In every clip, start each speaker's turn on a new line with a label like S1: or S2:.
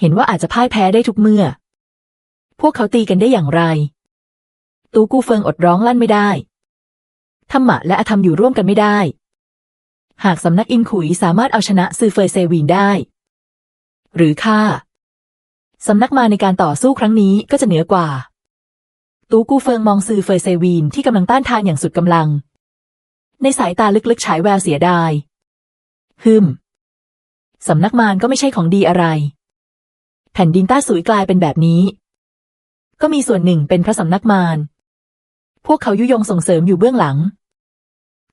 S1: เห็นว่าอาจจะพ่ายแพ้ได้ทุกเมื่อ พวกเขาตีกันได้อย่างไร ตูกูเฟิงอดร้องลั่นไม่ได้ธรรมะและอธรรมอยู่ร่วมกันไม่ได้ หากสำนักอินขุยสามารถเอาชนะซือเฟยเซวีนได้ หรือข้าสำนักมาในการต่อสู้ครั้งนี้ก็จะเหนือกว่า ตูกูเฟิงมองซือเฟยเซวีนที่กำลังต้านทานอย่างสุดกำลัง ในสายตาลึกๆฉายแววเสียดาย ฮึมสำนักมารก็ไม่ใช่ของดีอะไร ผ่นดินต้าสุยกลายเป็นแบบนี้ ก็มีส่วนหนึ่งเป็นพระสำนักมาร พวกเขายุยงส่งเสริมอยู่เบื้องหลัง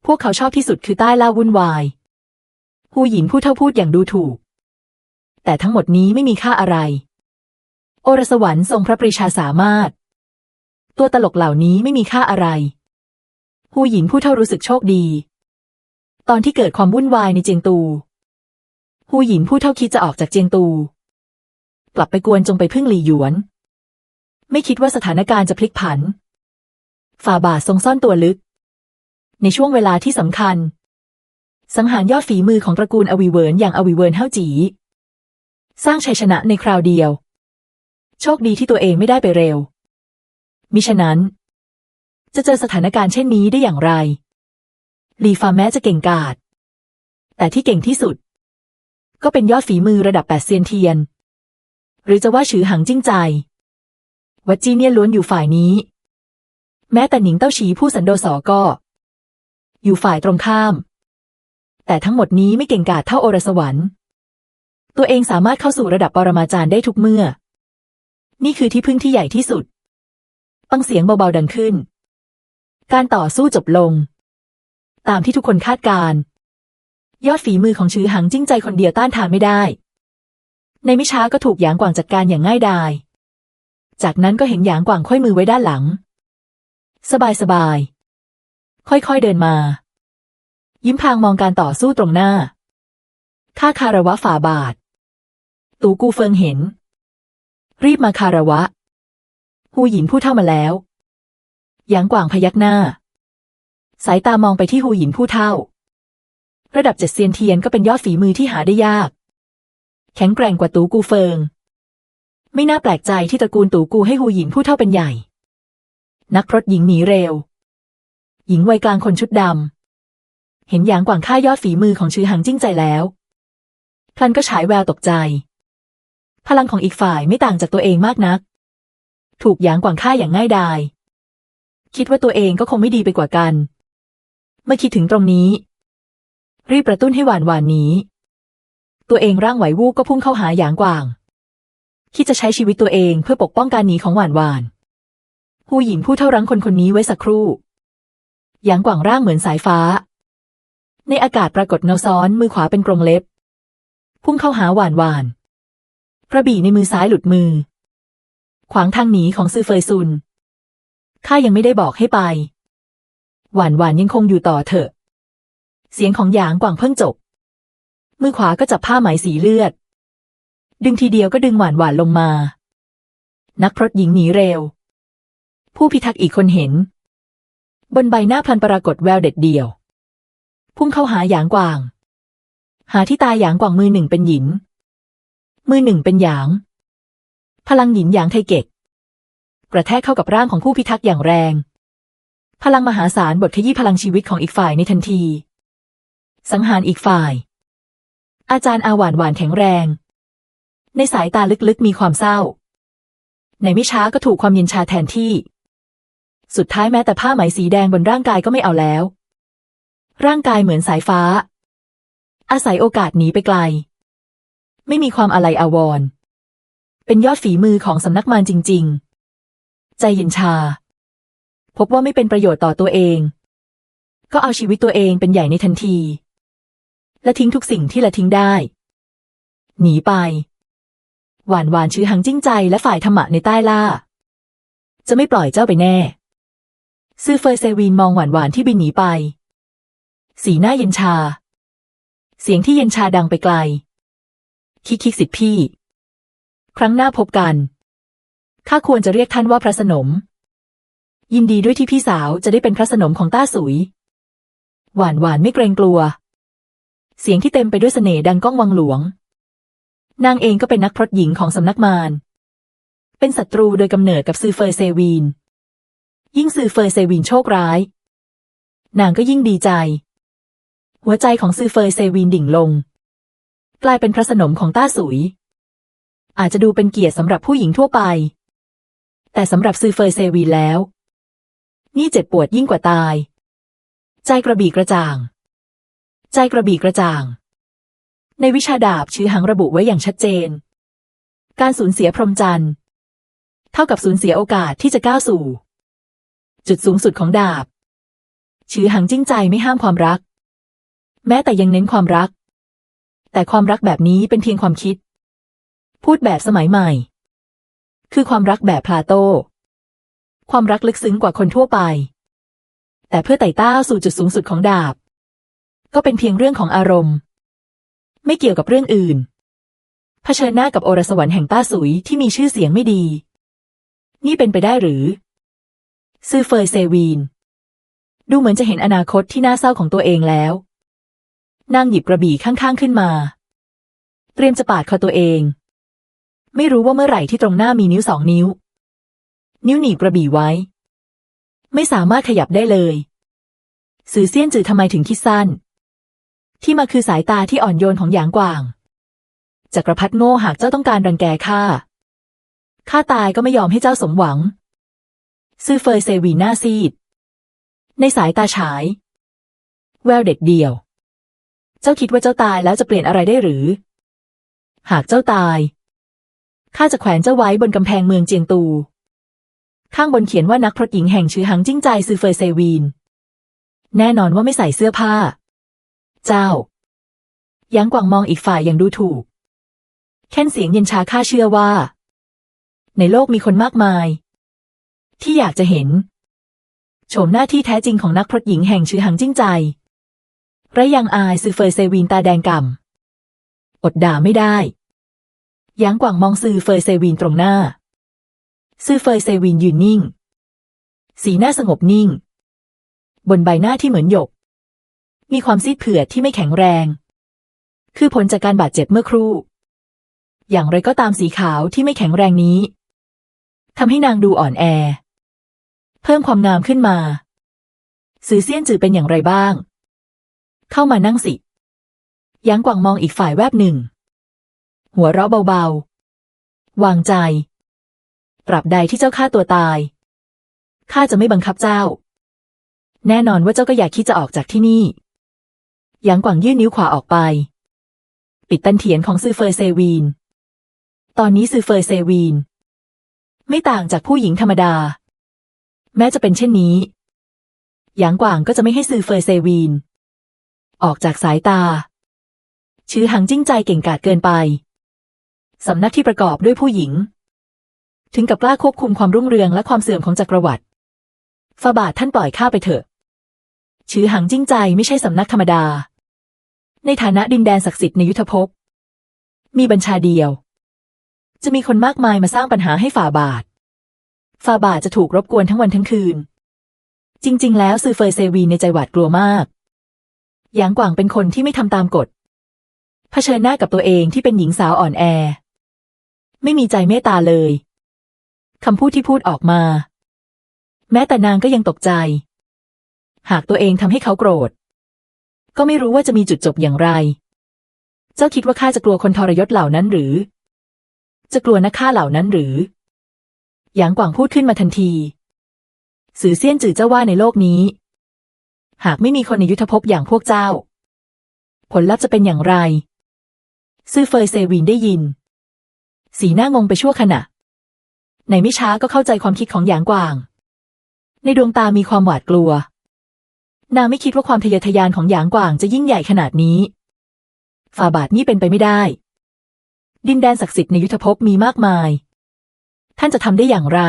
S1: พวกเขาชอบที่สุดคือใต้ล่าวุ่นวายผู้หญิงผู้เท่าพูดอย่างดูถูก แต่ทั้งหมดนี้ไม่มีค่าอะไร โอรสวรรค์ทรงพระปรีชาสามารถ ตัวตลกเหล่านี้ไม่มีค่าอะไร ผู้หญิงผู้เท่ารู้สึกโชคดี ตอนที่เกิดความวุ่นวายในเจียงตู ผู้หญิงผู้เท่าคิดจะออกจากเจียงตู กลับไปกวนจงไปพึ่งหลี่หยวน ไม่คิดว่าสถานการณ์จะพลิกผัน ฝ่าบาททรงซ่อนตัวลึก ในช่วงเวลาที่สำคัญ สังหารยอดฝีมือของตระกูลอวีเวิร์นอย่างอวีเวิร์นเฮาจี สร้างชัยชนะในคราวเดียว โชคดีที่ตัวเองไม่ได้ไปเร็ว มิฉะนั้น จะเจอสถานการณ์เช่นนี้ได้อย่างไรลีฟาแม้จะเก่งกาจแต่ที่เก่งที่สุด ก็เป็นยอดฝีมือระดับแปดเซียนเทียน หรือจะว่าฉือหังจิ้งใจ วัดจีเนี่ยล้วนอยู่ฝ่ายนี้ แม้แต่หนิงเต้าฉีผู้สันโดษอก็ อยู่ฝ่ายตรงข้าม แต่ทั้งหมดนี้ไม่เก่งกาจเท่าโอรสวรรค์ตัวเองสามารถเข้าสู่ระดับปรมาจารย์ได้ทุกเมื่อ นี่คือที่พึ่งที่ใหญ่ที่สุด ฟังเสียงเบาๆดังขึ้น การต่อสู้จบลง ตามที่ทุกคนคาดการณ์ยอดฝีมือของชื้อหังจิ้งใจคนเดียวต้านทานไม่ได้ ในไม่ช้าก็ถูกหยางกวางจัดการอย่างง่ายดาย จากนั้นก็เห็นหยางกวางค่อยมือไว้ด้านหลัง สบายสบายๆค่อยๆเดินมา ยิ้มพางมองการต่อสู้ตรงหน้าข้าคาระวะฝ่าบาท ตูกูเฟิงเห็น รีบมาคาระวะหูหยินผู้เท่ามาแล้วหยางกวางพยักหน้า สายตามองไปที่หูหยินผู้เท่า ระดับเจ็ดเซียนเทียนก็เป็นยอดฝีมือที่หาได้ยาก แข็งแกร่งกว่าตูกูเฟิง ไม่น่าแปลกใจที่ตระกูลตูกูให้หูหยินผู้เท่าเป็นใหญ่ นักพรตหญิงหนีเร็ว หญิงวัยกลางคนชุดดำ เห็นหยางกวางฆ่ายอดฝีมือของชื่อหังจิ้งใจแล้ว พลันก็ฉายแววตกใจ พลังของอีกฝ่ายไม่ต่างจากตัวเองมากนัก ถูกหยางกวางฆ่าอย่างง่ายดาย คิดว่าตัวเองก็คงไม่ดีไปกว่ากัน เมื่อคิดถึงตรงนี้ รีบกระตุ้นให้หวานหวานหนี ตัวเองร่างไหววูบก็พุ่งเข้าหาหยางกวาง คิดจะใช้ชีวิตตัวเองเพื่อปกป้องการหนีของหวานหวานผู้หญิงผู้เท่ารั้งคนคนนี้ไว้สักครู่หยางกวางร่างเหมือนสายฟ้า ในอากาศปรากฏเงาซ้อนมือขวาเป็นกรงเล็บ พุ่งเข้าหาหวานหวานกระบี่ในมือซ้ายหลุดมือ ขวางทางหนีของซือเฟยซุนข้ายังไม่ได้บอกให้ไป หวานหวานยังคงอยู่ต่อเถอะ เสียงของหยางกวางเพิ่งจบ มือขวาก็จับผ้าไหมสีเลือด ดึงทีเดียวก็ดึงหวานหวานลงมา นักพรตหญิงหนีเร็ว ผู้พิทักษ์อีกคนเห็น บนใบหน้าพลันปรากฏแววเด็ดเดี่ยว พุ่งเข้าหาหยางกวาง หาที่ตายหยางกวางมือหนึ่งเป็นหยินมือหนึ่งเป็นหยาง พลังหยินหยางไทเก็กกระแทกเข้ากับร่างของผู้พิทักษ์อย่างแรง พลังมหาศาลบทขยี้พลังชีวิตของอีกฝ่ายในทันที สังหารอีกฝ่าย อาจารย์อาหวานหวานแข็งแรง ในสายตาลึกๆมีความเศร้า ในไม่ช้าก็ถูกความเย็นชาแทนที่ สุดท้ายแม้แต่ผ้าไหมสีแดงบนร่างกายก็ไม่เอาแล้ว ร่างกายเหมือนสายฟ้า อาศัยโอกาสหนีไปไกล ไม่มีความอะไรอาวรณ์เป็นยอดฝีมือของสำนักมารจริง ๆ ใจเย็นชา พบว่าไม่เป็นประโยชน์ต่อตัวเอง ก็เอาชีวิตตัวเองเป็นใหญ่ในทันที และทิ้งทุกสิ่งที่ละทิ้งได้ หนีไป หวานหวานชื้อหังจิ้งใจและฝ่ายธรรมะในใต้ล่า จะไม่ปล่อยเจ้าไปแน่ ซื่อเฟยเซวีนมองหวานหวานที่บินหนีไป สีหน้าเย็นชา เสียงที่เย็นชาดังไปไกล คิกคิกสิทธิพี่ ครั้งหน้าพบกัน ข้าควรจะเรียกท่านว่าพระสนม ยินดีด้วยที่พี่สาวจะได้เป็นพระสนมของต้าสุย หวานหวานไม่เกรงกลัว เสียงที่เต็มไปด้วยเสน่ห์ดังก้องวังหลวง นางเองก็เป็นนักพรตหญิงของสำนักมาร เป็นศัตรูโดยกำเนิดกับซือเฟยเซวีน ยิ่งซือเฟยเซวีนโชคร้าย นางก็ยิ่งดีใจ หัวใจของซือเฟยเซวีนดิ่งลง กลายเป็นพระสนมของต้าสุย อาจจะดูเป็นเกียรติสำหรับผู้หญิงทั่วไป แต่สำหรับซือเฟยเซวีนแล้ว นี่เจ็บปวดยิ่งกว่าตาย ใจกระบี่กระจ่าง ใจกระบี่กระจ่าง ในวิชาดาบชื่อหังระบุไว้อย่างชัดเจน การสูญเสียพรหมจันทร์ เท่ากับสูญเสียโอกาสที่จะก้าวสู่ จุดสูงสุดของดาบ ชื่อหังจิ้งใจไม่ห้ามความรัก แม้แต่ยังเน้นความรัก แต่ความรักแบบนี้เป็นเพียงความคิด พูดแบบสมัยใหม่ คือความรักแบบพลาโต ความรักลึกซึ้งกว่าคนทั่วไป แต่เพื่อไต่เต้าสู่จุดสูงสุดของดาบ ก็เป็นเพียงเรื่องของอารมณ์ ไม่เกี่ยวกับเรื่องอื่น เผชิญหน้ากับโอรสวรรค์แห่งต้าสุยที่มีชื่อเสียงไม่ดี นี่เป็นไปได้หรือ ซือเฟยเซวีน ดูเหมือนจะเห็นอนาคตที่น่าเศร้าของตัวเองแล้วนางหยิบกระบี่ข้างๆขึ้นมา เตรียมจะปาดคอตัวเอง ไม่รู้ว่าเมื่อไหร่ที่ตรงหน้ามีนิ้วสองนิ้ว นิ้วหนีบกระบี่ไว้ ไม่สามารถขยับได้เลย สื่อเซียนจือทำไมถึงคิดสั้น ที่มาคือสายตาที่อ่อนโยนของหยางกวางจักรพรรดิโง่หากเจ้าต้องการรังแกข้าข้าตายก็ไม่ยอมให้เจ้าสมหวัง ซื่อเฟยเซวีหน้าซีด ในสายตาฉาย แววเด็ดเดี่ยว เจ้าคิดว่าเจ้าตายแล้วจะเปลี่ยนอะไรได้หรือ หากเจ้าตายข้าจะแขวนเจ้าไว้บนกำแพงเมืองเจียงตู ข้างบนเขียนว่านักพรตหญิงแห่งชื่อหังจิ้งใจซือเฟยเซวีน แน่นอนว่าไม่ใส่เสื้อผ้า เจ้ายังกวางมองอีกฝ่ายอย่างดูถูก แค่นเสียงเย็นชาข้าเชื่อว่า ในโลกมีคนมากมาย ที่อยากจะเห็น โฉมหน้าที่แท้จริงของนักพรตหญิงแห่งชื่อหังจิ้งใจไรยังอายซือเฟยเซวีนตาแดงก่ำอดด่าไม่ได้ยางกวางมองซือเฟยเซวีนตรงหน้าซือเฟยเซวีนยืนนิ่ง สีหน้าสงบนิ่ง บนใบหน้าที่เหมือนหยก มีความซีดเผือดที่ไม่แข็งแรง คือผลจากการบาดเจ็บเมื่อครู่ อย่างไรก็ตามสีขาวที่ไม่แข็งแรงนี้ทำให้นางดูอ่อนแอ เพิ่มความงามขึ้นมาสือเซียนจือเป็นอย่างไรบ้าง เข้ามานั่งสิยางกวางมองอีกฝ่ายแวบหนึ่ง หัวเราะเบาๆ วางใจ ปรับใดที่เจ้าฆ่าตัวตาย ข้าจะไม่บังคับเจ้า แน่นอนว่าเจ้าก็อยากคิดจะออกจากที่นี่ ยางกวางยื่นนิ้วขวาออกไป ปิดตันเถียนของซือเฟยเซวีน ตอนนี้ซือเฟยเซวีน ไม่ต่างจากผู้หญิงธรรมดา แม้จะเป็นเช่นนี้หยางกวางก็จะไม่ให้ซือเฟยเซวีน ออกจากสายตา ชื่อหังจิ้งใจเก่งกาจเกินไป สำนักที่ประกอบด้วยผู้หญิง ถึงกับกล้าควบคุมความรุ่งเรืองและความเสื่อมของจักรวรรดิฟาบาทท่านปล่อยข้าไปเถอะชื่อหังจิ้งใจไม่ใช่สำนักธรรมดา ในฐานะดินแดนศักดิ์สิทธิ์ในยุทธภพ มีบัญชาเดียว จะมีคนมากมายมาสร้างปัญหาให้ฝ่าบาท ฝ่าบาทจะถูกรบกวนทั้งวันทั้งคืน จริง ๆ แล้วซือเฟยเซวีในใจหวาดกลัวมาก หยางกวางเป็นคนที่ไม่ทำตามกฎ เผชิญหน้ากับตัวเองที่เป็นหญิงสาวอ่อนแอ ไม่มีใจเมตตาเลยคำพูดที่พูดออกมา แม้แต่นางก็ยังตกใจ หากตัวเองทำให้เขาโกรธ ก็ไม่รู้ว่าจะมีจุดจบอย่างไร เจ้าคิดว่าข้าจะกลัวคนทรยศเหล่านั้นหรือ จะกลัวนักฆ่าเหล่านั้นหรือ หยางกวางพูดขึ้นมาทันที สื่อเซียนจื่อเจ้าว่าในโลกนี้ หากไม่มีคนในยุทธภพอย่างพวกเจ้า ผลลัพธ์จะเป็นอย่างไร ซื่อเฟยเซวินได้ยิน สีหน้างงไปชั่วขณะ ในไม่ช้าก็เข้าใจความคิดของหยางกวาง ในดวงตามีความหวาดกลัว นางไม่คิดว่าความทะเยอทะยานของหยางกวางจะยิ่งใหญ่ขนาดนี้ฝ่าบาทนี่เป็นไปไม่ได้ ดินแดนศักดิ์สิทธิ์ในยุทธภพมีมากมาย ท่านจะทำได้อย่างไร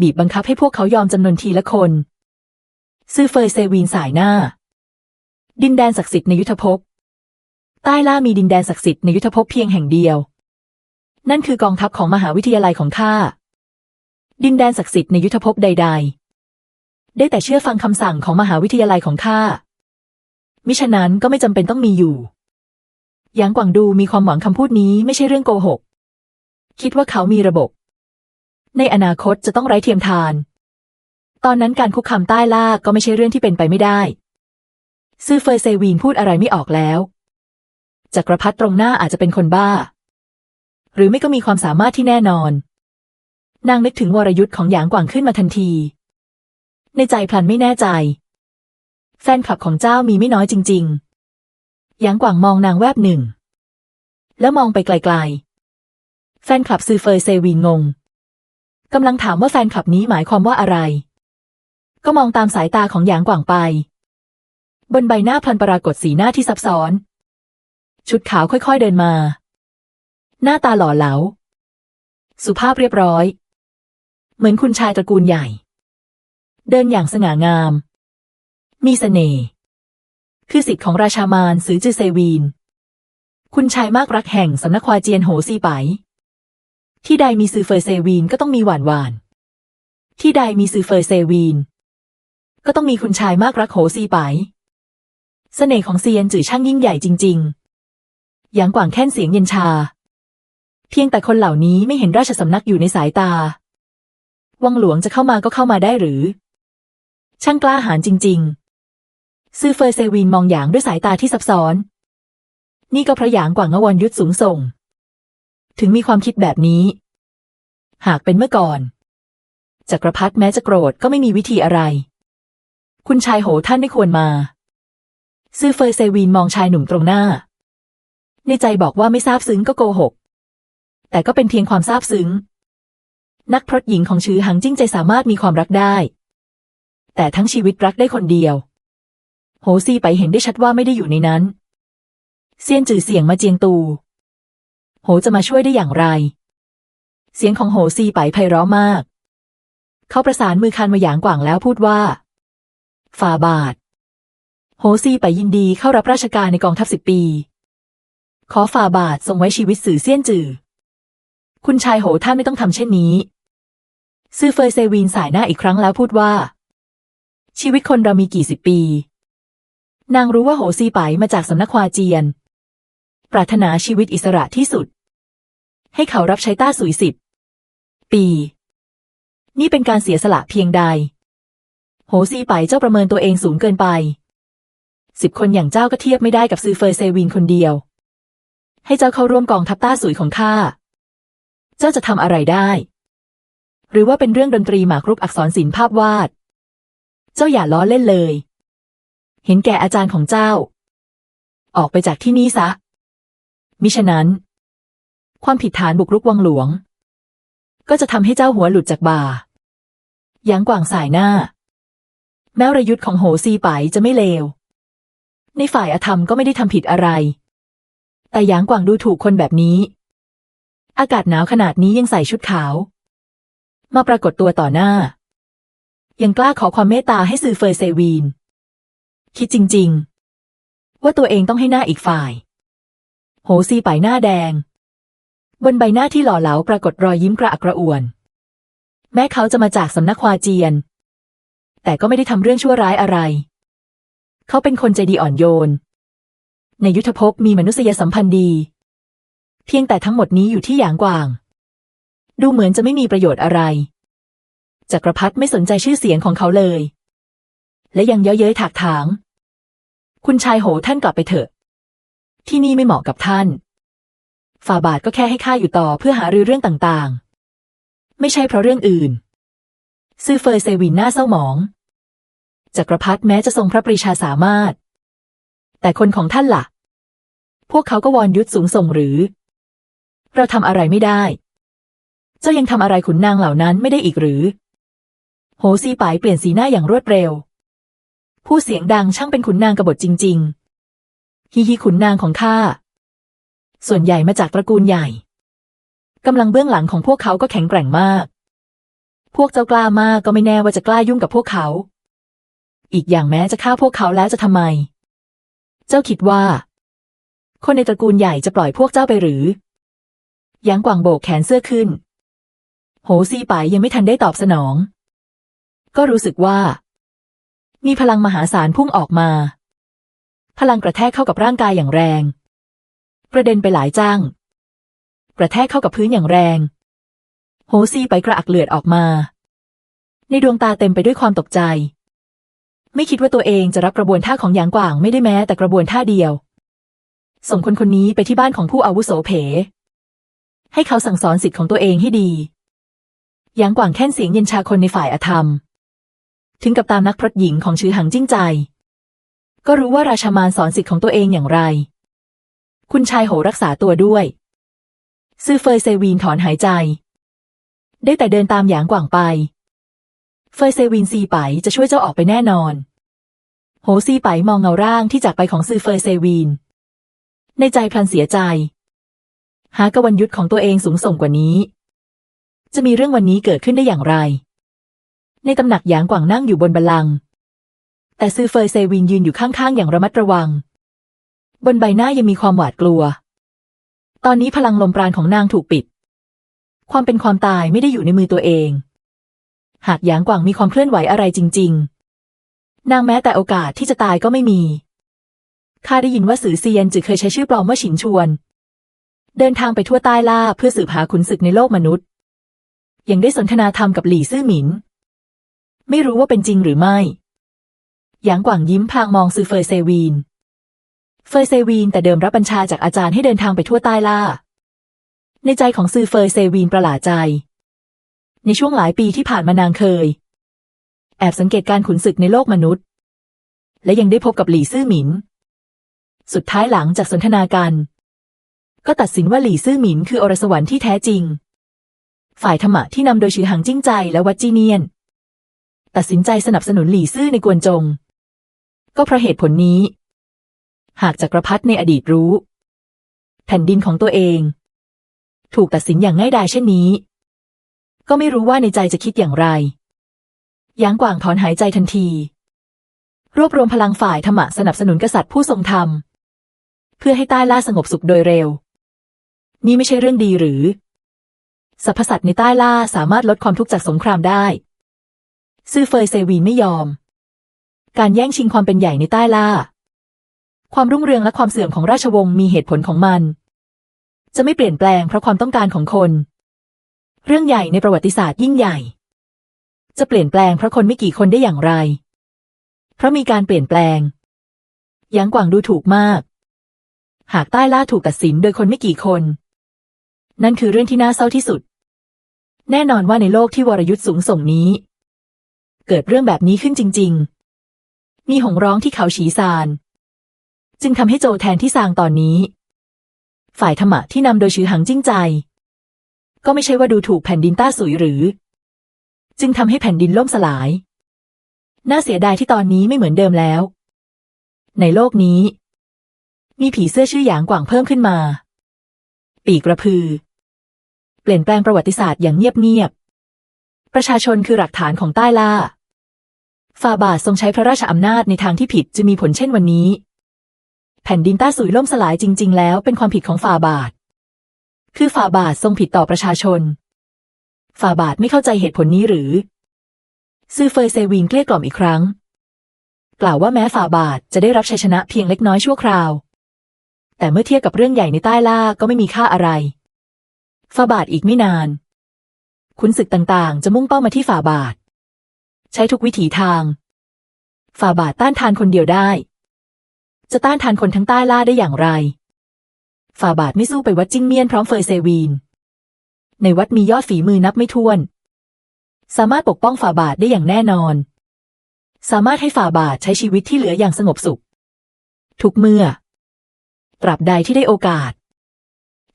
S1: บีบบังคับให้พวกเขายอมจำนวนทีละคนซื่อเฟยเซวีนสายหน้า ดินแดนศักดิ์สิทธิ์ในยุทธภพ ใต้ล่ามีดินแดนศักดิ์สิทธิ์ในยุทธภพเพียงแห่งเดียว นั่นคือกองทัพของมหาวิทยาลัยของข้า ดินแดนศักดิ์สิทธิ์ในยุทธภพใด ๆ ได้แต่เชื่อฟังคำสั่งของมหาวิทยาลัยของข้า มิฉะนั้นก็ไม่จำเป็นต้องมีอยู่ หยางกวางดูมีความหวังคำพูดนี้ไม่ใช่เรื่องโกหก คิดว่าเขามีระบบ ในอนาคตจะต้องไร้เทียมทาน ตอนนั้นการคุกคามใต้ล่าก็ไม่ใช่เรื่องที่เป็นไปไม่ได้ ซื่อเฟยเซวีนพูดอะไรไม่ออกแล้ว จักรพรรดิตรงหน้าอาจจะเป็นคนบ้า หรือไม่ก็มีความสามารถที่แน่นอน นางนึกถึงวรยุทธ์ของหยางกวางขึ้นมาทันที ในใจพลันไม่แน่ใจ แฟนคลับของเจ้ามีไม่น้อยจริง ๆ หยางกวางมองนางแวบหนึ่ง แล้วมองไปไกลๆ แฟนคลับซือเฟยเซวีงงกำลังถามว่าแฟนคลับนี้หมายความว่าอะไร ก็มองตามสายตาของหยางกว่างไป บนใบหน้าพลันปรากฏสีหน้าที่ซับซ้อน ชุดขาวค่อยๆเดินมา หน้าตาหล่อเหลา สุภาพเรียบร้อย เหมือนคุณชายตระกูลใหญ่ เดินอย่างสง่างาม มีเสน่ห์คือสิทธิ์ของราชามารซือจือเซวีน คุณชายมากรักแห่งสำนักควาเจียนโหซีไป ที่ใดมีซือเฟยเซวีนก็ต้องมีหวานหวาน ที่ใดมีซือเฟยเซวีน ก็ต้องมีคุณชายมากรักโหซีไปเสน่ห์ของเซียนจื่อช่างยิ่งใหญ่จริงๆหยางกว่างแค่นเสียงเย็นชา เพียงแต่คนเหล่านี้ไม่เห็นราชสำนักอยู่ในสายตา วังหลวงจะเข้ามาก็เข้ามาได้หรือ ช่างกล้าหาญจริง ๆ ซื่อเฟยเซวีนมองหยางด้วยสายตาที่ซับซ้อน นี่ก็พระหยางกว่างอวนยุทธสูงส่ง ถึงมีความคิดแบบนี้ หากเป็นเมื่อก่อนจักรพรรดิแม้จะโกรธก็ไม่มีวิธีอะไร คุณชายโหท่านไม่ควรมา ซื่อเฟยเซวีนมองชายหนุ่มตรงหน้า ในใจบอกว่าไม่ทราบซึ้งก็โกหก แต่ก็เป็นเพียงความทราบซึ้ง นักพรตหญิงของชื่อหังจิ้งใจสามารถมีความรักได้ แต่ทั้งชีวิตรักได้คนเดียว โหซีไปเห็นได้ชัดว่าไม่ได้อยู่ในนั้น เซียนจือเสียงมาเจียงตู โหจะมาช่วยได้อย่างไร เสียงของโหซีไปไพเราะมาก เขาประสานมือคันมาหยางกว่างแล้วพูดว่า ฝ่าบาท โหซีไปยินดีเข้ารับราชการในกองทัพสิบปี ขอฝ่าบาททรงไว้ชีวิตสื่อเซียนจือ คุณชายโหท่านไม่ต้องทำเช่นนี้ ซื่อเฟยเซวีนสายหน้าอีกครั้งแล้วพูดว่า ชีวิตคนเรามีกี่สิบปี นางรู้ว่าโหซีไปมาจากสำนักควาเจียน ปรารถนาชีวิตอิสระที่สุด ให้เขารับใช้ต้าสุยสิบปี นี่เป็นการเสียสละเพียงใด โหซีไปเจ้าประเมินตัวเองสูงเกินไปสิบคนอย่างเจ้าก็เทียบไม่ได้กับซือเฟยเซวินคนเดียว ให้เจ้าเข้าร่วมกองทัพต้าสุยของข้า เจ้าจะทำอะไรได้ หรือว่าเป็นเรื่องดนตรีหมากรุกอักษรศิลป์ภาพวาด เจ้าอย่าล้อเล่นเลย เห็นแก่อาจารย์ของเจ้า ออกไปจากที่นี่ซะ มิฉะนั้น ความผิดฐานบุกรุกวังหลวง ก็จะทำให้เจ้าหัวหลุดจากบ่าหยางกว่างสายหน้า แม้ระยุทธ์ของโหซีไปจะไม่เลว ในฝ่ายอธรรมก็ไม่ได้ทำผิดอะไร แต่หยางกว่างดูถูกคนแบบนี้ อากาศหนาวขนาดนี้ยังใส่ชุดขาว มาปรากฏตัวต่อหน้า ยังกล้าขอความเมตตาให้ซือเฟยเซวีน คิดจริง ๆ ว่าตัวเองต้องให้หน้าอีกฝ่าย โหซีไปหน้าแดง บนใบหน้าที่หล่อเหลาปรากฏรอยยิ้มกระอักกระอ่วน แม้เขาจะมาจากสำนักควาเจียน แต่ก็ไม่ได้ทำเรื่องชั่วร้ายอะไร เขาเป็นคนใจดีอ่อนโยน ในยุทธภพมีมนุษยสัมพันธ์ดี เพียงแต่ทั้งหมดนี้อยู่ที่หยางกวาง ดูเหมือนจะไม่มีประโยชน์อะไร จักรพรรดิไม่สนใจชื่อเสียงของเขาเลย และยังเย้ยเย้ยถากถาง คุณชายโหท่านกลับไปเถอะ ที่นี่ไม่เหมาะกับท่าน ฝ่าบาทก็แค่ให้ข้าอยู่ต่อเพื่อหารือเรื่องต่างๆ ไม่ใช่เพราะเรื่องอื่น ซื่อเฟยเซวินหน้าเศร้าหมอง จักรพรรดิแม้จะทรงพระปรีชาสามารถ แต่คนของท่านล่ะ พวกเขาก็วอนยุทธสูงส่งหรือ เราทำอะไรไม่ได้ เจ้ายังทำอะไรขุนนางเหล่านั้นไม่ได้อีกหรือ โหซีปายเปลี่ยนสีหน้าอย่างรวดเร็ว ผู้เสียงดังช่างเป็นขุนนางกบฏจริง ๆ ฮิฮิขุนนางของข้า ส่วนใหญ่มาจากตระกูลใหญ่กำลังเบื้องหลังของพวกเขาก็แข็งแกร่งมาก พวกเจ้ากล้ามากก็ไม่แน่ว่าจะกล้ายุ่งกับพวกเขา อีกอย่างแม้จะฆ่าพวกเขาแล้วจะทำไม เจ้าคิดว่า คนในตระกูลใหญ่จะปล่อยพวกเจ้าไปหรือ ยางกวางโบกแขนเสื้อขึ้น โหซีไปยังไม่ทันได้ตอบสนอง ก็รู้สึกว่า มีพลังมหาศาลพุ่งออกมา พลังกระแทกเข้ากับร่างกายอย่างแรง กระเด็นไปหลายจ้าง กระแทกเข้ากับพื้นอย่างแรง โฮซี่ไปกระอักเลือดออกมา ในดวงตาเต็มไปด้วยความตกใจ ไม่คิดว่าตัวเองจะรับกระบวนท่าของหยางกว่างไม่ได้แม้แต่กระบวนท่าเดียว ส่งคนคนนี้ไปที่บ้านของผู้อาวุโสเผให้เขาสั่งสอนสิทธิ์ของตัวเองให้ดีหยางกว่างแค่นเสียงเย็นชาคนในฝ่ายอธรรม ถึงกับตามนักพรตหญิงของชื่อหังจิ้งใจ ก็รู้ว่าราชามารสอนสิทธิ์ของตัวเองอย่างไร คุณชายโหรักษาตัวด้วยซือเฟยเซวีนถอนหายใจ ได้แต่เดินตามหยางกว่างไป เฟยเซวีนซีไปจะช่วยเจ้าออกไปแน่นอน โหซีไปมองเงาร่างที่จากไปของซือเฟยเซวีน ในใจพลันเสียใจ หากวันยุทธของตัวเองสูงส่งกว่านี้ จะมีเรื่องวันนี้เกิดขึ้นได้อย่างไร ในตำหนักหยางกว่างนั่งอยู่บนบัลลังก์แต่ซื่อเฟยเซวินยืนอยู่ข้างๆ อย่างระมัดระวัง บนใบหน้ายังมีความหวาดกลัว ตอนนี้พลังลมปราณของนางถูกปิด ความเป็นความตายไม่ได้อยู่ในมือตัวเอง หากหยางกว่างมีความเคลื่อนไหวอะไรจริง ๆ นางแม้แต่โอกาสที่จะตายก็ไม่มีข้าได้ยินว่าสือเซียนจือเคยใช้ชื่อปลอมว่าฉินชวน เดินทางไปทั่วใต้ล่าเพื่อสืบหาขุนศึกในโลกมนุษย์ ยังได้สนทนาธรรมกับหลี่ซื่อหมิน ไม่รู้ว่าเป็นจริงหรือไม่ หยางกว่างยิ้มพางมองซือเฟยเซวีน เฟยเซวีนแต่เดิมรับบัญชาจากอาจารย์ให้เดินทางไปทั่วใต้ล่า ในใจของซือเฟยเซวีนประหลาดใจ ในช่วงหลายปีที่ผ่านมานางเคย แอบสังเกตการขุนศึกในโลกมนุษย์ และยังได้พบกับหลี่ซื่อหมิน สุดท้ายหลังจากสนทนากันก็ตัดสินว่าหลี่ซื่อหมินคืออรสวรรค์ที่แท้จริง ฝ่ายธรรมะที่นำโดยชื่อหังจิ้งใจและวัดจีเนียน ตัดสินใจสนับสนุนหลี่ซื่อในกวนจง ก็เพราะเหตุผลนี้ หากจักรพรรดิในอดีตรู้ แผ่นดินของตัวเอง ถูกตัดสินอย่างง่ายดายเช่นนี้ ก็ไม่รู้ว่าในใจจะคิดอย่างไรยางกว่างถอนหายใจทันที รวบรวมพลังฝ่ายธรรมะสนับสนุนกษัตริย์ผู้ทรงธรรม เพื่อให้ใต้ล่าสงบสุขโดยเร็ว นี่ไม่ใช่เรื่องดีหรือสรรพสัตว์ในใต้ล่าสามารถลดความทุกข์จากสงครามได้ ซื่อเฟยเซวีไม่ยอม การแย่งชิงความเป็นใหญ่ในใต้ล่า ความรุ่งเรืองและความเสื่อมของราชวงศ์มีเหตุผลของมัน จะไม่เปลี่ยนแปลงเพราะความต้องการของคน เรื่องใหญ่ในประวัติศาสตร์ยิ่งใหญ่ จะเปลี่ยนแปลงเพราะคนไม่กี่คนได้อย่างไร เพราะมีการเปลี่ยนแปลงหยางกว่างดูถูกมาก หากใต้ล่าถูกตัดสินโดยคนไม่กี่คน นั่นคือเรื่องที่น่าเศร้าที่สุด แน่นอนว่าในโลกที่วรยุทธ์สูงส่งนี้ เกิดเรื่องแบบนี้ขึ้นจริง ๆ มีหงร้องที่เขาฉีซาน จึงทำให้โจแทนที่ซางตอนนี้ ฝ่ายธรรมะที่นำโดยชื่อหังจิ้งใจ ก็ไม่ใช่ว่าดูถูกแผ่นดินต้าสุยหรือ จึงทำให้แผ่นดินล่มสลาย น่าเสียดายที่ตอนนี้ไม่เหมือนเดิมแล้ว ในโลกนี้ มีผีเสื้อชื่อหยางกว่างเพิ่มขึ้นมา ปีกกระพือ เปลี่ยนแปลงประวัติศาสตร์อย่างเงียบๆประชาชนคือหลักฐานของใต้ล่า ฟาบาททรงใช้พระราชอำนาจในทางที่ผิดจะมีผลเช่นวันนี้ แผ่นดินต้าสุยล่มสลายจริง ๆ แล้วเป็นความผิดของฟาบาท คือฟาบาททรงผิดต่อประชาชนฟาบาทไม่เข้าใจเหตุผลนี้หรือ ซื่อเฟยเซวิงเกลี้ยกล่อมอีกครั้ง กล่าวว่าแม้ฟาบาทจะได้รับชัยชนะเพียงเล็กน้อยชั่วคราว แต่เมื่อเทียบกับเรื่องใหญ่ในใต้ล่าก็ไม่มีค่าอะไรฟาบาทอีกไม่นาน ขุนศึกต่างๆ จะมุ่งเป้ามาที่ฟาบาท ใช้ทุกวิถีทางฟาบาทต้านทานคนเดียวได้ จะต้านทานคนทั้งใต้ล่าได้อย่างไรฟาบาทไม่สู้ไปวัดจิ้งเมียนพร้อมเฟยเซวีน ในวัดมียอดฝีมือนับไม่ถ้วน สามารถปกป้องฝ่าบาทได้อย่างแน่นอน สามารถให้ฝ่าบาทใช้ชีวิตที่เหลืออย่างสงบสุข ทุกเมื่อ ตราบใดที่ได้โอกาส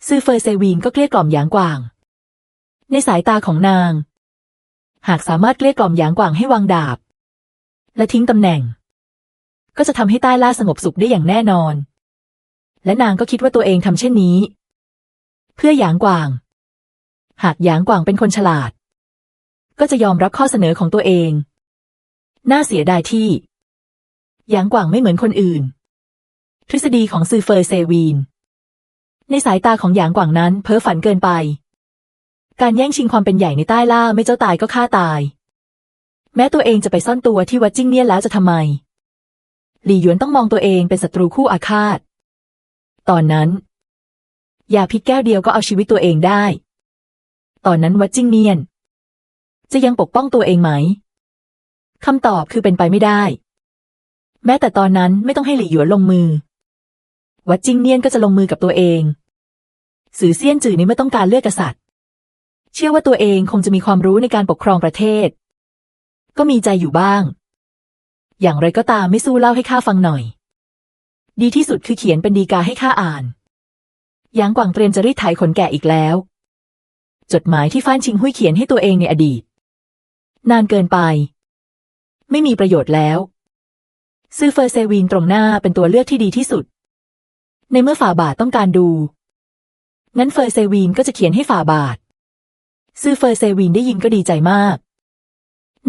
S1: ซื่อเฟยเซวีนก็เกลี้ยกล่อมหยางกว่าง ในสายตาของนาง หากสามารถเกลี้ยกล่อมหยางกว่างให้วางดาบ และทิ้งตำแหน่ง ก็จะทำให้ใต้ล่าสงบสุขได้อย่างแน่นอน และนางก็คิดว่าตัวเองทำเช่นนี้ เพื่อหยางกว่าง หากหยางกว่างเป็นคนฉลาด ก็จะยอมรับข้อเสนอของตัวเอง น่าเสียดายที่หยางกว่างไม่เหมือนคนอื่น ทฤษฎีของซือเฟยเซวีน ในสายตาของหยางกว่างนั้นเพ้อฝันเกินไป การแย่งชิงความเป็นใหญ่ในใต้ล่าไม่เจ้าตายก็ฆ่าตาย แม้ตัวเองจะไปซ่อนตัวที่วัดจิ้งเนียนแล้วจะทำไม หลี่หยวนต้องมองตัวเองเป็นศัตรูคู่อาฆาต ตอนนั้นยาพิษแก้วเดียวก็เอาชีวิตตัวเองได้ ตอนนั้นวัดจิ้งเนียน จะยังปกป้องตัวเองไหมคำตอบคือเป็นไปไม่ได้ แม้แต่ตอนนั้นไม่ต้องให้หลี่หยวนลงมือ วัดจิ้งเนียนก็จะลงมือกับตัวเอง สื่อเซียนจื่อนี้ไม่ต้องการเลือกกษัตริย์ เชื่อว่าตัวเองคงจะมีความรู้ในการปกครองประเทศ ก็มีใจอยู่บ้าง อย่างไรก็ตามไม่สู้เล่าให้ข้าฟังหน่อย ดีที่สุดคือเขียนเป็นดีกาให้ข้าอ่านยางกวางเตรียมจะรีดไถขนแกะอีกแล้ว จดหมายที่ฟ้านชิงหุ้ยเขียนให้ตัวเองในอดีต นานเกินไป ไม่มีประโยชน์แล้ว ซื้อเฟอร์เซวีนตรงหน้าเป็นตัวเลือกที่ดีที่สุด ในเมื่อฝ่าบาทต้องการดู งั้นเฟอร์เซวีนก็จะเขียนให้ฝ่าบาท ซื้อเฟอร์เซวีนได้ยินก็ดีใจมาก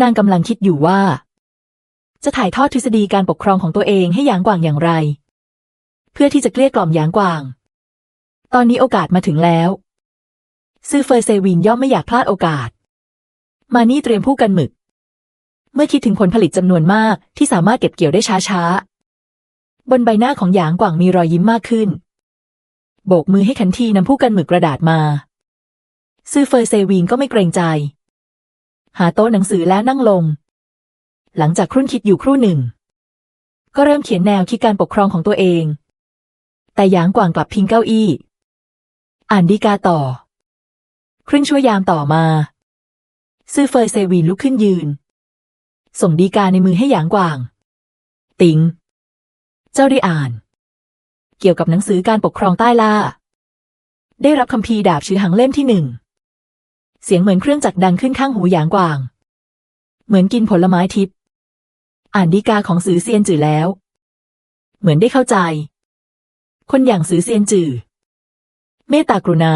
S1: นางกำลังคิดอยู่ว่า จะถ่ายทอดทฤษฎีการปกครองของตัวเองให้หยางกวางอย่างไร เพื่อที่จะเกลี้ยกล่อมหยางกวาง ตอนนี้โอกาสมาถึงแล้ว ซื้อเฟอร์เซวินย่อมไม่อยากพลาดโอกาส มานี่เตรียมผู้กันหมึก เมื่อคิดถึงผลผลิตจำนวนมากที่สามารถเก็บเกี่ยวได้ช้าๆ บนใบหน้าของหยางกวางมีรอยยิ้มมากขึ้น โบกมือให้ขันทีนำผู้กันหมึกกระดาษมา ซือเฟอร์เซวินก็ไม่เกรงใจ หาโต๊ะหนังสือแล้วนั่งลง หลังจากครุ่นคิดอยู่ครู่หนึ่ง ก็เริ่มเขียนแนวคิดการปกครองของตัวเอง แต่หยางกว่างกลับพิงเก้าอี้ อ่านดีกาต่อ ครึ่งชั่วยามต่อมาซื่อเฟยเซวินลุกขึ้นยืน ส่งดีกาในมือให้หยางกว่าง ติง เจ้าได้อ่าน เกี่ยวกับหนังสือการปกครองใต้ล่าได้รับคำพีร์ดาบชื่อหังเล่มที่หนึ่ง เสียงเหมือนเครื่องจักรดังขึ้นข้างหูหยางกวาง เหมือนกินผลไม้ทิพย์อ่านดีกาของสือเซียนจื่อแล้ว เหมือนได้เข้าใจ คนอย่างสือเซียนจื่อ เมตตากรุณา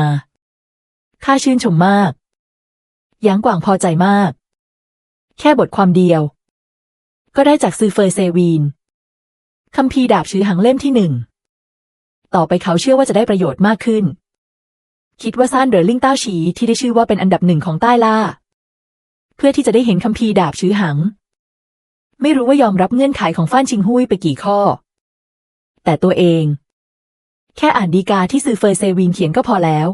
S1: ข้าชื่นชมมาก หยางกวางพอใจมาก แค่บทความเดียว ก็ได้จากซือเฟยเซวีนคำพีร์ดาบชื่อหังเล่มที่หนึ่ง ต่อไปเขาเชื่อว่าจะได้ประโยชน์มากขึ้น คิดว่าซ่านเหริอลิงเต้าฉีที่ได้ชื่อว่าเป็นอันดับหนึ่งของใต้ล่า เพื่อที่จะได้เห็นคำพีร์ดาบชื่อหัง ไม่รู้ว่ายอมรับเงื่อนไขของฟ้านชิงหุยไปกี่ข้อ แต่ตัวเอง แค่อ่านดีกาที่ซือเฟยเซวินเขียนก็พอแล้ว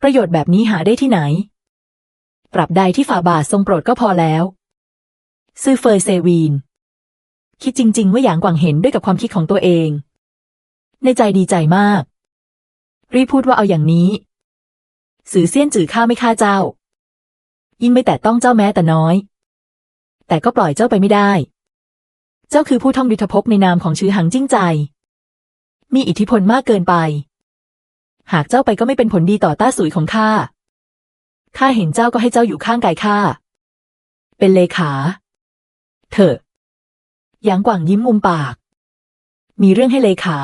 S1: ประโยชน์แบบนี้หาได้ที่ไหน ปรับใดที่ฝ่าบาททรงโปรดก็พอแล้วซือเฟยเซวีนคิดจริง ๆ ว่าหยางกวางเห็นด้วยกับความคิดของตัวเอง ในใจดีใจมาก รีพูดว่าเอาอย่างนี้ สือเซียนจือข้าไม่ฆ่าเจ้า ยิ่งไม่แต่ต้องเจ้าแม้แต่น้อย แต่ก็ปล่อยเจ้าไปไม่ได้ เจ้าคือผู้ท่องยุทธภพในนามของชื่อหังจิ้งใจ มีอิทธิพลมากเกินไป หากเจ้าไปก็ไม่เป็นผลดีต่อต้าสุยของข้าข้าเห็นเจ้าก็ให้เจ้าอยู่ข้างกายข้า เป็นเลขา เถอะหยางกว่างยิ้มมุมปาก มีเรื่องให้เลขา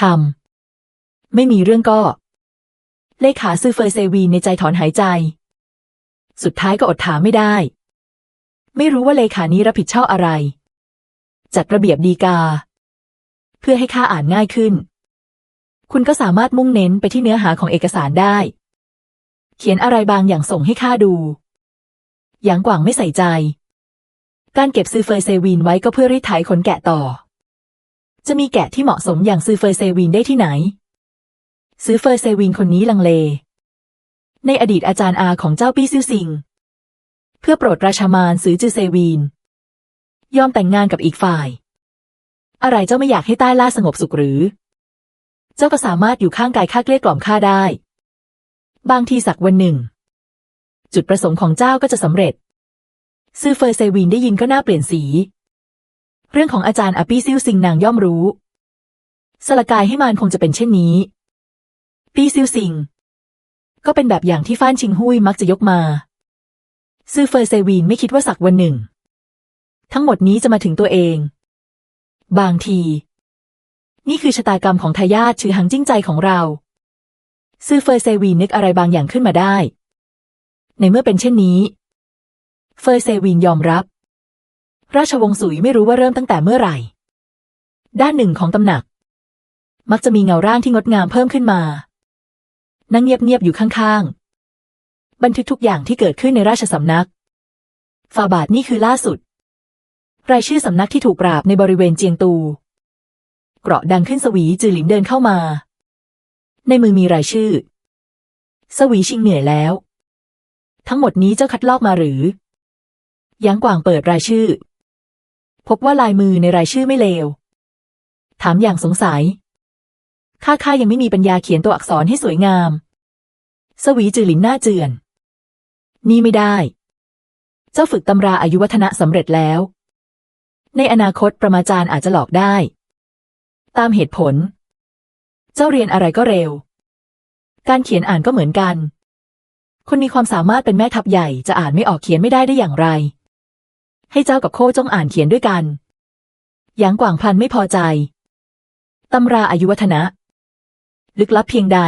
S1: ทำ ไม่มีเรื่องก็ เลขาซื้อเฟยเซวีในใจถอนหายใจ สุดท้ายก็อดถามไม่ได้ ไม่รู้ว่าเลขานี้รับผิดชอบอะไร จัดระเบียบดีกา เพื่อให้ข้าอ่านง่ายขึ้น คุณก็สามารถมุ่งเน้นไปที่เนื้อหาของเอกสารได้ เขียนอะไรบางอย่างส่งให้ข้าดูหยางกว่างไม่ใส่ใจ การเก็บซื้อเฟยเซวีนไว้ก็เพื่อรีดไถขนแกะต่อ จะมีแกะที่เหมาะสมอย่างซื้อเฟยเซวีนได้ที่ไหน ซื้อเฟยเซวีนคนนี้ลังเล ในอดีตอาจารย์อาของเจ้าปี้ซิ่วซิง เพื่อโปรดราชามารซื้อจือเซวีน ยอมแต่งงานกับอีกฝ่าย อะไรเจ้าไม่อยากให้ใต้ล่าสงบสุขหรือ เจ้าก็สามารถอยู่ข้างกายข้าเกลี้ยกล่อมข้าได้ บางทีสักวันหนึ่ง จุดประสงค์ของเจ้าก็จะสำเร็จ ซื่อเฟยเซวินได้ยินก็น่าเปลี่ยนสี เรื่องของอาจารย์อาปี้ซิ่วซิงนางย่อมรู้สลกายให้มานคงจะเป็นเช่นนี้ ปี้ซิวซิง ก็เป็นแบบอย่างที่ฟ้านชิงหุยมักจะยกมา ซื่อเฟยเซวินไม่คิดว่าสักวันหนึ่ง ทั้งหมดนี้จะมาถึงตัวเอง บางที นี่คือชะตากรรมของทายาทชื่อหังจิ้งใจของเรา ซื่อเฟยเซวีนนึกอะไรบางอย่างขึ้นมาได้ ในเมื่อเป็นเช่นนี้ เฟยเซวีนยอมรับ ราชวงศ์สุยไม่รู้ว่าเริ่มตั้งแต่เมื่อไหร่ ด้านหนึ่งของตำหนัก มักจะมีเงาร่างที่งดงามเพิ่มขึ้นมา นั่งเงียบๆอยู่ข้างๆ บันทึกทุกอย่างที่เกิดขึ้นในราชสำนักฟาบาทนี่คือล่าสุด รายชื่อสำนักที่ถูกปราบในบริเวณเจียงตู เกราะดังขึ้นสวีจือหลินเดินเข้ามา ในมือมีรายชื่อ สวีชิงเหนื่อยแล้ว ทั้งหมดนี้เจ้าคัดลอกมาหรือ ยางกว่างเปิดรายชื่อ พบว่าลายมือในรายชื่อไม่เลว ถามอย่างสงสัย ข้าข้ายังไม่มีปัญญาเขียนตัวอักษรให้สวยงาม สวีจือหลินหน้าเจือน นี่ไม่ได้ เจ้าฝึกตำราอายุวัฒนะสำเร็จแล้ว ในอนาคตประมาจารย์อาจจะหลอกได้ ตามเหตุผล เจ้าเรียนอะไรก็เร็ว การเขียนอ่านก็เหมือนกัน คนมีความสามารถเป็นแม่ทัพใหญ่จะอ่านไม่ออกเขียนไม่ได้ได้อย่างไร ให้เจ้ากับโคจงอ่านเขียนด้วยกันหยางกว่างพลันไม่พอใจ ตำราอายุวัฒนะ ลึกลับเพียงใด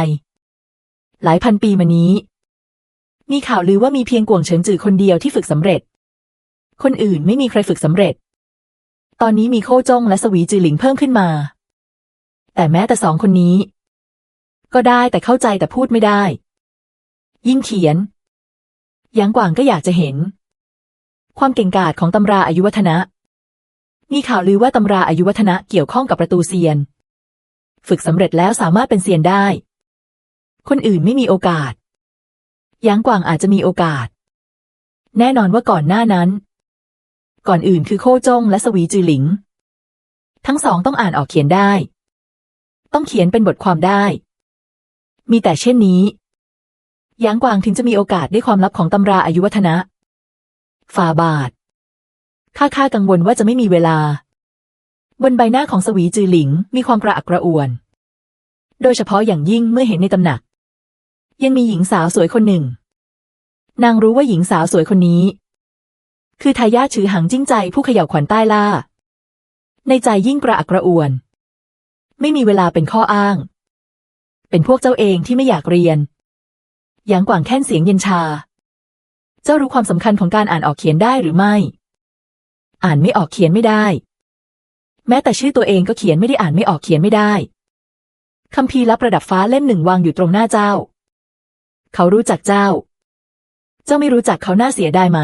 S1: หลายพันปีมานี้ มีข่าวลือว่ามีเพียงกวงเฉินจือคนเดียวที่ฝึกสำเร็จ คนอื่นไม่มีใครฝึกสำเร็จ ตอนนี้มีโคจงและสวีจือหลิงเพิ่มขึ้นมา แต่แม้แต่สองคนนี้ ก็ได้แต่เข้าใจแต่พูดไม่ได้ ยิ่งเขียนยางกวางก็อยากจะเห็น ความเก่งกาจของตำราอายุวัฒนะมีข่าวลือว่าตำราอายุวัฒนะเกี่ยวข้องกับประตูเซียน ฝึกสำเร็จแล้วสามารถเป็นเซียนได้ คนอื่นไม่มีโอกาสยางกวางอาจจะมีโอกาส แน่นอนว่าก่อนหน้านั้น ก่อนอื่นคือโคจงและสวีจือหลิง ทั้งสองต้องอ่านออกเขียนได้ ต้องเขียนเป็นบทความได้ มีแต่เช่นนี้ยางกวางถึงจะมีโอกาสได้ความลับของตำราอายุวัฒนะฟาบาท ข้าข้ากังวลว่าจะไม่มีเวลา บนใบหน้าของสวีจือหลิงมีความกระอักกระอ่วน โดยเฉพาะอย่างยิ่งเมื่อเห็นในตำหนัก ยังมีหญิงสาวสวยคนหนึ่ง นางรู้ว่าหญิงสาวสวยคนนี้ คือทายาทชือหังจิ้งใจผู้เขย่าขวัญใต้ล่า ในใจยิ่งกระอักกระอ่วน ไม่มีเวลาเป็นข้ออ้าง เป็นพวกเจ้าเองที่ไม่อยากเรียนหยางกวางแค่นเสียงเย็นชา เจ้ารู้ความสำคัญของการอ่านออกเขียนได้หรือไม่ อ่านไม่ออกเขียนไม่ได้ แม้แต่ชื่อตัวเองก็เขียนไม่ได้อ่านไม่ออกเขียนไม่ได้คำพีร์ลับระดับฟ้าเล่มหนึ่งวางอยู่ตรงหน้าเจ้า เขารู้จักเจ้า เจ้าไม่รู้จักเขาน้าเสียได้ไหม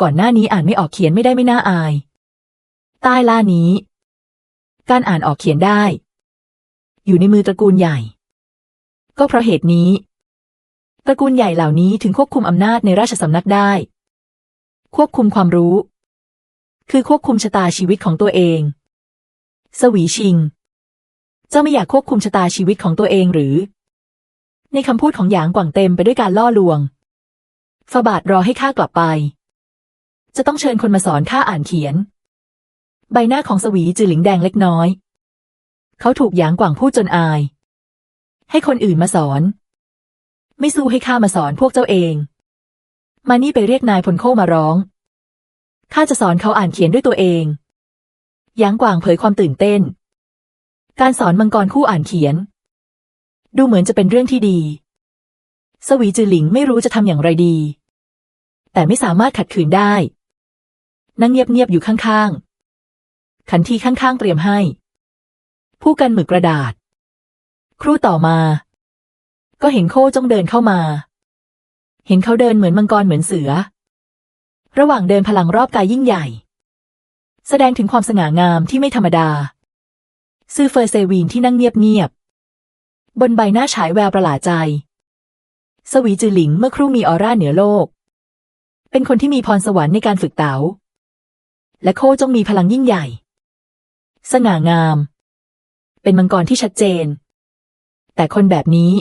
S1: ก่อนหน้านี้อ่านไม่ออกเขียนไม่ได้ไม่น่าอาย ใต้ล่านี้ การอ่านออกเขียนได้ อยู่ในมือตระกูลใหญ่ ก็เพราะเหตุนี้ ตระกูลใหญ่เหล่านี้ถึงควบคุมอำนาจในราชสำนักได้ ควบคุมความรู้ คือควบคุมชะตาชีวิตของตัวเอง สวีชิง เจ้าไม่อยากควบคุมชะตาชีวิตของตัวเองหรือ ในคำพูดของหยางกวางเต็มไปด้วยการล่อลวงฟาบาทรอให้ข้ากลับไป จะต้องเชิญคนมาสอนข้าอ่านเขียน ใบหน้าของสวีจือหลิงแดงเล็กน้อย เขาถูกหยางกวางพูดจนอาย ให้คนอื่นมาสอน ไม่สู้ให้ข้ามาสอนพวกเจ้าเอง มานี่ไปเรียกนายพลโคมาร้อง ข้าจะสอนเขาอ่านเขียนด้วยตัวเองยางกวางเผยความตื่นเต้น การสอนมังกรคู่อ่านเขียน ดูเหมือนจะเป็นเรื่องที่ดี สวีจือหลิงไม่รู้จะทำอย่างไรดี แต่ไม่สามารถขัดขืนได้ นั่งเงียบๆอยู่ข้างๆ ขันทีข้างๆเตรียมให้ ผู้กันหมึกกระดาษ ครู่ต่อมา ก็เห็นโคจ้องเดินเข้ามา เห็นเขาเดินเหมือนมังกรเหมือนเสือ ระหว่างเดินพลังรอบกายยิ่งใหญ่ แสดงถึงความสง่างามที่ไม่ธรรมดา ซื่อเฟอร์เซวีนที่นั่งเงียบๆ บนใบหน้าฉายแววประหลาดใจ สวีจือหลิงเมื่อครู่มีออร่าเหนือโลก เป็นคนที่มีพรสวรรค์ในการฝึกเต๋า และโคจงมีพลังยิ่งใหญ่ สง่างาม เป็นมังกรที่ชัดเจน แต่คนแบบนี้